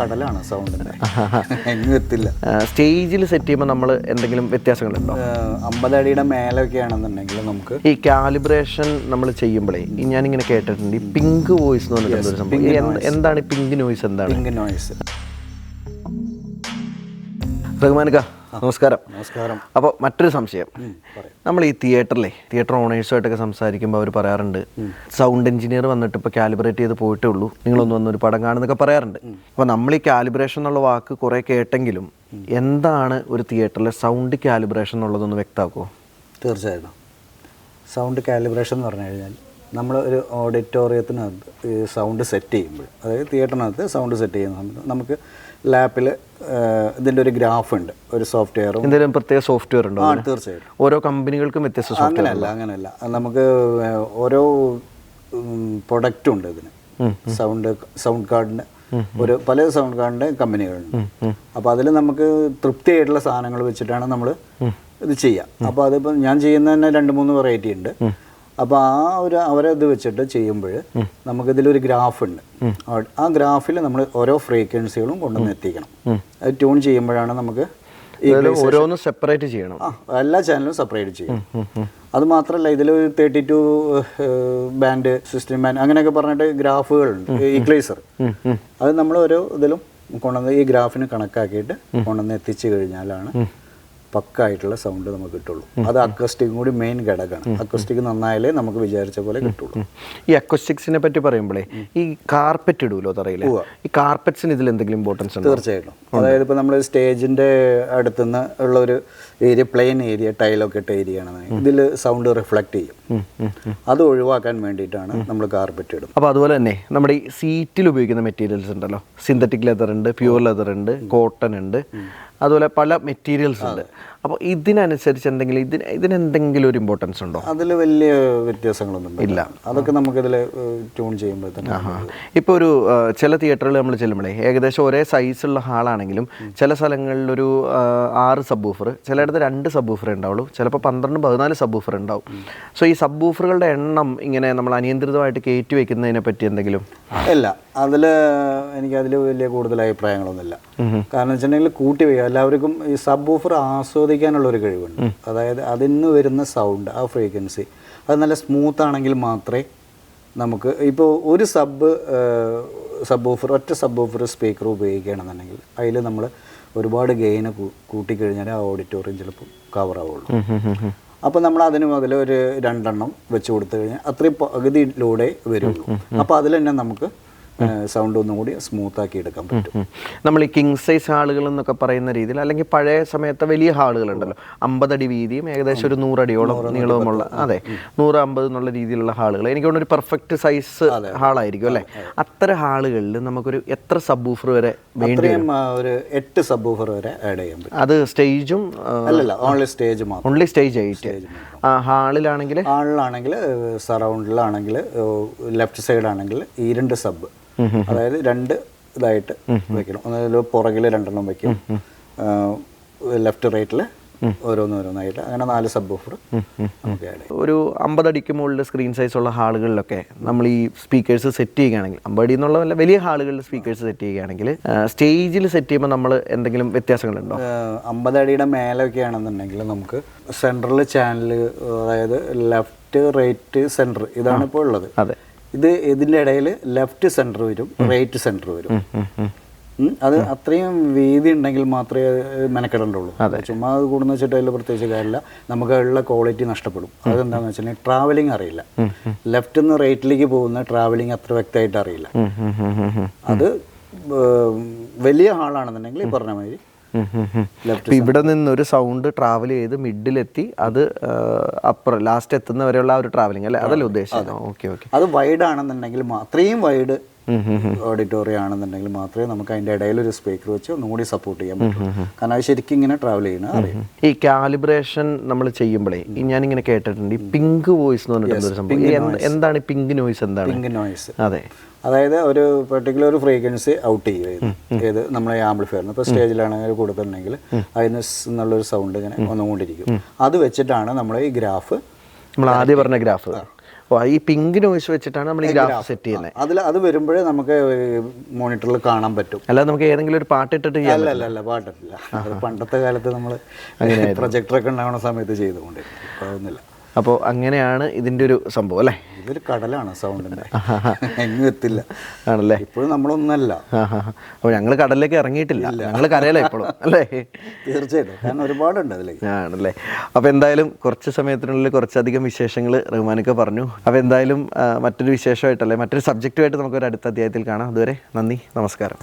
കടലാണ് സൗണ്ടിന്റെ എങ്ങും എത്തില്ല. സ്റ്റേജിൽ സെറ്റ് ചെയ്യുമ്പോൾ നമ്മൾ എന്തെങ്കിലും വ്യത്യാസങ്ങളുണ്ടോ? അമ്പത് അമ്പതടിയുടെ മേലൊക്കെ ആണെന്നുണ്ടെങ്കിൽ നമുക്ക് ഈ കാലിബ്രേഷൻ നമ്മൾ ചെയ്യുമ്പോഴേ ഞാനിങ്ങനെ കേട്ടിട്ടുണ്ട് ഈ പിങ്ക് വോയിസ് എന്ന് പറഞ്ഞിട്ട് ഒരു സംഭവം. എന്ത്- എന്താണ് ഈ പിങ്ക് നോയിസ് എന്താണ്? പിങ്ക് നോയ്സ് റഹ്മാൻക നമസ്കാരം. നമസ്കാരം. അപ്പോൾ മറ്റൊരു സംശയം. നമ്മൾ ഈ തിയേറ്ററിലെ തിയേറ്റർ ഓണേഴ്സുമായിട്ടൊക്കെ സംസാരിക്കുമ്പോൾ അവർ പറയാറുണ്ട് സൗണ്ട് എഞ്ചിനീയർ വന്നിട്ട് ഇപ്പോൾ കാലിബ്രേറ്റ് ചെയ്ത് പോയിട്ടേ ഉള്ളൂ നിങ്ങളൊന്ന് വന്നൊരു പടം കാണുന്നൊക്കെ പറയാറുണ്ട്. അപ്പോൾ നമ്മൾ ഈ കാലിബ്രേഷൻ എന്നുള്ള വാക്ക് കുറേ കേട്ടെങ്കിലും എന്താണ് ഒരു തിയേറ്ററിലെ സൗണ്ട് കാലിബ്രേഷൻ എന്നുള്ളതൊന്ന് വ്യക്തമാക്കുമോ തീർച്ചയായിട്ടും. സൗണ്ട് കാലിബ്രേഷൻ എന്ന് പറഞ്ഞു കഴിഞ്ഞാൽ നമ്മൾ ഒരു ഓഡിറ്റോറിയത്തിനകത്ത് സൗണ്ട് സെറ്റ് ചെയ്യുമ്പോൾ അതായത് തിയേറ്ററിനകത്ത് സൗണ്ട് സെറ്റ് ചെയ്യുന്ന സമയത്ത് നമുക്ക് ലാപ്പിൽ ഇതിന്റെ ഒരു ഗ്രാഫ് ഉണ്ട് ഒരു സോഫ്റ്റ്വെയറും എന്തെങ്കിലും പ്രത്യേക സോഫ്റ്റ്വെയർ ഉണ്ടോ ആ തീർച്ചയായും ഓരോ കമ്പനികൾക്കും വ്യത്യസ്ത സോഫ്റ്റ്വെയർ അങ്ങനെയല്ല അങ്ങനെയല്ല നമുക്ക് ഓരോ പ്രൊഡക്റ്റും ഉണ്ട് ഇതിന്. സൗണ്ട് സൗണ്ട് കാർഡിന് ഒരു പല സൗണ്ട് കാർഡിന്റെ കമ്പനികളുണ്ട്. അപ്പോൾ അതിൽ നമുക്ക് തൃപ്തിയായിട്ടുള്ള സാധനങ്ങൾ വെച്ചിട്ടാണ് നമ്മൾ ഇത് ചെയ്യുക അപ്പോൾ അതിപ്പോൾ ഞാൻ ചെയ്യുന്ന തന്നെ രണ്ട് മൂന്ന് വെറൈറ്റി ഉണ്ട്. അപ്പോൾ ആ ഒരു അവരെ ഇത് വെച്ചിട്ട് ചെയ്യുമ്പോൾ നമുക്കിതിലൊരു ഗ്രാഫ് ഉണ്ട് ആ- ഗ്രാഫിൽ നമ്മൾ ഓരോ ഫ്രീക്വൻസികളും കൊണ്ടുവന്ന് എത്തിക്കണം. അത് ട്യൂൺ ചെയ്യുമ്പോഴാണ് നമുക്ക് ഓരോന്നും സെപ്പറേറ്റ് ചെയ്യണം. എല്ലാ ചാനലും സെപ്പറേറ്റ് ചെയ്യണം. അത് മാത്രമല്ല ഇതിൽ thirty two band system band അങ്ങനെയൊക്കെ പറഞ്ഞിട്ട് ഗ്രാഫുകളുണ്ട്. ഇക്ലൈസർ അത് നമ്മൾ ഓരോ ഇതിലും കൊണ്ടുവന്ന് ഈ ഗ്രാഫിന് കണക്കാക്കിയിട്ട് കൊണ്ടുവന്ന് എത്തിച്ചു കഴിഞ്ഞാലാണ് പക്കായിട്ടുള്ള സൗണ്ട് നമുക്ക് കിട്ടുള്ളൂ. അത് അക്വസ്റ്റിക്കും കൂടി മെയിൻ ഘടകമാണ്. അക്വസ്റ്റിക് നന്നായാലേ നമുക്ക് വിചാരിച്ച പോലെ കിട്ടുള്ളൂ. ഈ അക്വസ്റ്റിക്സിനെ പറ്റി പറയുമ്പോഴേ ഈ കാർപ്പറ്റ് ഇടുമല്ലോ തറയില്ല ഈ കാർപ്പറ്റ്സിന് ഇതിൽ എന്തെങ്കിലും ഇമ്പോർട്ടൻസ് ഉണ്ട്? തീർച്ചയായിട്ടും. അതായത് ഇപ്പോൾ നമ്മൾ സ്റ്റേജിന്റെ അടുത്തുനിന്ന് ഉള്ള ഒരു ഏരിയ പ്ലെയിൻ ഏരിയ ടൈലൊക്കെ ഇട്ട ഏരിയ ആണ്. ഇതിൽ സൗണ്ട് റിഫ്ലക്ട് ചെയ്യും. അത് ഒഴിവാക്കാൻ വേണ്ടിയിട്ടാണ് നമ്മൾ കാർപ്പറ്റ് ഇടും അപ്പോൾ അതുപോലെ തന്നെ നമ്മുടെ ഈ സീറ്റിൽ ഉപയോഗിക്കുന്ന മെറ്റീരിയൽസ് ഉണ്ടല്ലോ. സിന്തറ്റിക് ലെതർ ഉണ്ട് പ്യുവർ ലെതർ ഉണ്ട് കോട്ടൺ ഉണ്ട്. അതുപോലെ പല മെറ്റീരിയൽസ് ഉണ്ട്. അപ്പോൾ ഇതിനനുസരിച്ച് എന്തെങ്കിലും ഇതിന് ഇതിനെന്തെങ്കിലും ഒരു ഇമ്പോർട്ടൻസ് ഉണ്ടോ? അതിൽ വലിയ വ്യത്യാസങ്ങളൊന്നും ഇല്ല. അതൊക്കെ നമുക്ക് നമുക്കിതിൽ ട്യൂൺ ചെയ്യുമ്പോൾ തന്നെ ഇപ്പോൾ ഒരു ചില തിയേറ്ററുകൾ നമ്മൾ ചെല്ലുമ്പോഴേ ഏകദേശം ഒരേ സൈസുള്ള ഹാളാണെങ്കിലും ചില സ്ഥലങ്ങളിലൊരു ഒരു ആറ് സബ്ബൂഫർ ചിലയിടത്ത് രണ്ട് സബ്ബൂഫർ ഉണ്ടാവുള്ളൂ. ചിലപ്പോൾ പന്ത്രണ്ട് പതിനാല് സബ്ബൂഫർ ഉണ്ടാവും. സോ ഈ സബ്ബൂഫറുകളുടെ എണ്ണം ഇങ്ങനെ നമ്മൾ അനിയന്ത്രിതമായിട്ട് കയറ്റി വെക്കുന്നതിനെ പറ്റി എന്തെങ്കിലും? അല്ല അതിൽ എനിക്ക് അതിൽ വലിയ കൂടുതൽ അഭിപ്രായങ്ങളൊന്നുമില്ല. കാരണം വെച്ചിട്ടുണ്ടെങ്കിൽ കൂട്ടി വയ്ക്കുക എല്ലാവർക്കും ഈ സബ്ബൂഫർ ഓഫർ ആസ്വദിക്കാനുള്ള ഒരു കഴിവുണ്ട്. അതായത് അതിന്ന് വരുന്ന സൗണ്ട് ആ ഫ്രീക്വൻസി അത് നല്ല സ്മൂത്ത് ആണെങ്കിൽ മാത്രമേ നമുക്ക് ഇപ്പോൾ ഒരു സബ് സബ് ഓഫർ ഒറ്റ സബ് ഓഫർ സ്പീക്കർ ഉപയോഗിക്കുകയാണെന്നുണ്ടെങ്കിൽ അതിൽ നമ്മൾ ഒരുപാട് ഗെയിന് കൂട്ടിക്കഴിഞ്ഞാൽ ആ ഓഡിറ്റോറിയം ചിലപ്പോൾ കവർ ആവുള്ളൂ. അപ്പോൾ നമ്മൾ അതിന് മുതൽ ഒരു രണ്ടെണ്ണം വെച്ച് കൊടുത്തു കഴിഞ്ഞാൽ അത്രയും പകുതിയിലൂടെ വരുള്ളൂ. അപ്പോൾ അതിൽ തന്നെ നമുക്ക് സൗണ്ട് ഒന്നും കൂടി സ്മൂത്താക്കി എടുക്കാൻ പറ്റും. നമ്മൾ ഈ കിങ് സൈസ് ഹാളുകൾ എന്നൊക്കെ പറയുന്ന രീതിയിൽ അല്ലെങ്കിൽ പഴയ സമയത്തെ വലിയ ഹാളുകൾ ഹാളുകളുണ്ടല്ലോ. അമ്പതടി വീതിയും ഏകദേശം ഒരു നൂറടിയോളം നീളവുമുള്ള അതെ നൂറ് അമ്പത് എന്നുള്ള രീതിയിലുള്ള ഹാളുകൾ. എനിക്ക് തോന്നുന്നു ഒരു പെർഫെക്റ്റ് സൈസ് ഹാളായിരിക്കും അല്ലേ? അത്തരം ഹാളുകളിൽ നമുക്കൊരു എത്ര സബ് ഊഫർ വരെ? ഒരു എട്ട് സബ് ഊഫർ വരെ ആഡ് ചെയ്യാൻ പറ്റും. അത് സ്റ്റേജും അല്ലല്ല ഓൺലി സ്റ്റേജ് മാത്രം. ഓൺലി സ്റ്റേജ് ആയിട്ട്. ഹാളിലാണെങ്കിൽ ആളിലാണെങ്കിൽ സറൗണ്ടിലാണെങ്കിൽ ലെഫ്റ്റ് സൈഡ് ആണെങ്കിൽ ഈ രണ്ട് സബ് അതായത് രണ്ട് ഇതായിട്ട് വെക്കണം. അതായത് പുറകിൽ രണ്ടെണ്ണം വെക്കും. ലെഫ്റ്റ് റൈറ്റിൽ ഓരോന്ന് ഓരോന്നായിട്ട് അങ്ങനെ നാല് സബ് ഓഫർ നമുക്ക് ആഡ് ഒരു അമ്പതടിക്ക് മുകളിൽ സ്ക്രീൻ സൈസ് ഉള്ള ഹാളുകളിലൊക്കെ നമ്മൾ ഈ സ്പീക്കേഴ്സ് സെറ്റ് ചെയ്യുകയാണെങ്കിൽ അമ്പടി എന്നുള്ള വല്ല വലിയ ഹാളുകളിൽ സ്പീക്കേഴ്സ് സെറ്റ് ചെയ്യുകയാണെങ്കിൽ സ്റ്റേജിൽ സെറ്റ് ചെയ്യുമ്പോൾ നമ്മൾ എന്തെങ്കിലും വ്യത്യാസങ്ങളുണ്ടോ? അമ്പതടിയുടെ മേലെ മേലൊക്കെ ആണെന്നുണ്ടെങ്കിൽ നമുക്ക് സെൻട്രൽ ചാനൽ അതായത് ലെഫ്റ്റ് റൈറ്റ് സെന്റർ ഇതാണ് ഇപ്പോൾ ഉള്ളത്. അതെ. ഇത് ഇതിന്റെ ഇടയിൽ ലെഫ്റ്റ് സെന്റർ വരും റൈറ്റ് സെന്റർ വരും. അത് അത്രയും വീതി ഉണ്ടെങ്കിൽ മാത്രമേ അത് മെനക്കെടേണ്ടുള്ളൂ. ചുമ്മാ അത് കൂടുന്ന വെച്ചിട്ട് അതിൽ പ്രത്യേകിച്ച് കാര്യമില്ല. നമുക്ക് ഉള്ള ക്വാളിറ്റി നഷ്ടപ്പെടും. അതെന്താണെന്ന് വെച്ചിട്ടുണ്ടെങ്കിൽ ട്രാവലിംഗ് അറിയില്ല. ലെഫ്റ്റ് നിന്ന് റൈറ്റിലേക്ക് പോകുന്ന ട്രാവലിംഗ് അത്ര വ്യക്തമായിട്ട് അറിയില്ല. അത് വലിയ ഹാളാണെന്നുണ്ടെങ്കിൽ ഈ പറഞ്ഞ മാതിരി ഇവിടെ നിന്ന് ഒരു സൗണ്ട് ട്രാവൽ ചെയ്ത് മിഡിലെത്തി അത് അപ്പർ ലാസ്റ്റ് എത്തുന്നവരെയുള്ള ഒരു ട്രാവലിംഗ് അല്ലേ? അതല്ലേ ഉദ്ദേശിച്ചത്? Okay okay. അത് വൈഡ് ആണെന്നുണ്ടെങ്കിൽ അത്രയും വൈഡ് ഓഡിറ്റോറിയം ആണെന്നുണ്ടെങ്കിൽ മാത്രമേ നമുക്ക് അതിന്റെ ഇടയിൽ ഒരു സ്പീക്കർ വെച്ച് ഒന്നുകൂടി സപ്പോർട്ട് ചെയ്യാൻ പറ്റൂ കാരണം അത് ശരിക്കും ഇങ്ങനെ ട്രാവൽ ചെയ്യണം അറിയാം. ഈ കാലിബ്രേഷൻ നമ്മൾ ചെയ്യുമ്പോഴേ ഞാനിങ്ങനെ കേട്ടിട്ടുണ്ട്. ഈ പിങ്ക് വോയിസ് എന്ന് പറഞ്ഞിട്ട് എന്താണ് പിങ്ക് നോയിസ് എന്താണ്? പിങ്ക് നോയിസ് അതെ. അതായത് ഒരു പെർട്ടിക്കുലർ ഫ്രീക്വൻസി ഔട്ട് ചെയ്യുക ഏത് നമ്മളെ ആംപ്ലിഫയറിന് ഇപ്പോൾ സ്റ്റേജിലാണെങ്കിൽ കൊടുത്തിട്ടുണ്ടെങ്കിൽ അതിന് സ് എന്നുള്ളൊരു സൗണ്ട് ഇങ്ങനെ വന്നുകൊണ്ടിരിക്കും. അത് വെച്ചിട്ടാണ് നമ്മൾ ഈ ഗ്രാഫ് നമ്മൾ ആദ്യം പറഞ്ഞ ഗ്രാഫ്. ഈ പിങ്ക് നോയ്സ് വെച്ചിട്ടാണ് നമ്മൾ ഈ ഗ്രാഫ് സെറ്റ് ചെയ്യുന്നത് അതിൽ അത് വരുമ്പോഴേ നമുക്ക് മോണിറ്ററിൽ കാണാൻ പറ്റും. അല്ല നമുക്ക് ഏതെങ്കിലും ഒരു പാട്ട് ഇട്ടിട്ട് അല്ല അല്ല അല്ല പാട്ടില്ല അത് പണ്ടത്തെ കാലത്ത് നമ്മൾ പ്രൊജക്ടറൊക്കെ ഉണ്ടാവുന്ന സമയത്ത് ചെയ്തുകൊണ്ട് ഒന്നുമില്ല അപ്പോൾ അങ്ങനെയാണ് ഇതിന്റെ ഒരു സംഭവം അല്ലേ? ഇതൊരു കടലാണ് സൗണ്ടിന്റെ എങ്ങും എത്തില്ല. ആണല്ലേ? ഇപ്പോഴും നമ്മളൊന്നല്ല. അപ്പോൾ ഞങ്ങൾ കടലിലേക്ക് ഇറങ്ങിയിട്ടില്ല. ഞങ്ങൾ കരയല്ലേ ഇപ്പോഴും അല്ലേ? തീർച്ചയായിട്ടും. കാരണം ഒരുപാടുണ്ട് അതിലേക്ക് ആണല്ലേ. അപ്പോൾ എന്തായാലും കുറച്ച് സമയത്തിനുള്ളിൽ കുറച്ചധികം വിശേഷങ്ങൾ റഹ്മാനൊക്കെ പറഞ്ഞു. അപ്പോൾ എന്തായാലും മറ്റൊരു വിശേഷമായിട്ടല്ലേ മറ്റൊരു സബ്ജക്റ്റുമായിട്ട് നമുക്കൊരു അടുത്ത അധ്യായത്തിൽ കാണാം. അതുവരെ നന്ദി നമസ്കാരം.